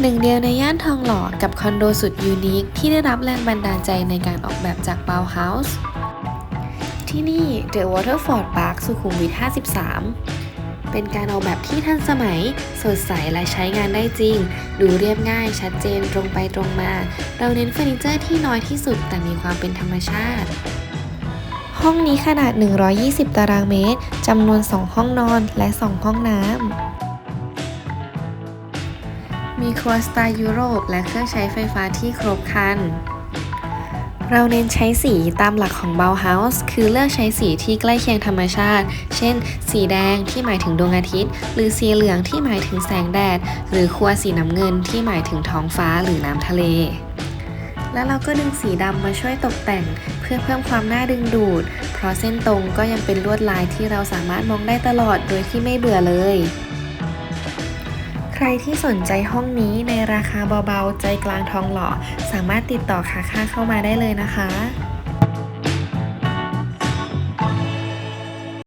หนึ่งเดียวในย่านทองหล่อกับคอนโดสุดยูนิคที่ได้รับแรงบันดาลใจในการออกแบบจาก Bauhaus ที่นี่ The Waterford Park สุขุมวิท 53 เป็นการออกแบบที่ทันสมัย สดใสและใช้งานได้จริง ดูเรียบง่าย ชัดเจนตรงไปตรงมา เราเน้นเฟอร์นิเจอร์ที่น้อยที่สุดแต่มีความเป็นธรรมชาติห้องนี้ขนาด 120 ตารางเมตร จำนวน 2 ห้องนอนและ 2 ห้องน้ำ มีครัวสไตล์ยุโรปและเครื่องใช้ไฟฟ้าที่ครบครัน เราเน้นใช้สีตามหลักของ Bauhaus คือเลือกใช้สีที่ใกล้เคียงธรรมชาติ เช่น สีแดงที่หมายถึงดวงอาทิตย์ หรือสีเหลืองที่หมายถึงแสงแดด หรือครัวสีน้ำเงินที่หมายถึงท้องฟ้าหรือน้ำทะเลและเราก็ดึงสีดำมาช่วยตกแต่ง เพื่อเพิ่มความน่าดึงดูด เพราะเส้นตรงก็ยังเป็นลวดลายที่เราสามารถมองได้ตลอดโดยที่ไม่เบื่อเลย รที่สนใจห้องนี้ในราคาเบาๆ ใจกลางทองหล่อ สามารถติดต่อค้าค่าเข้ามาได้เลยนะคะ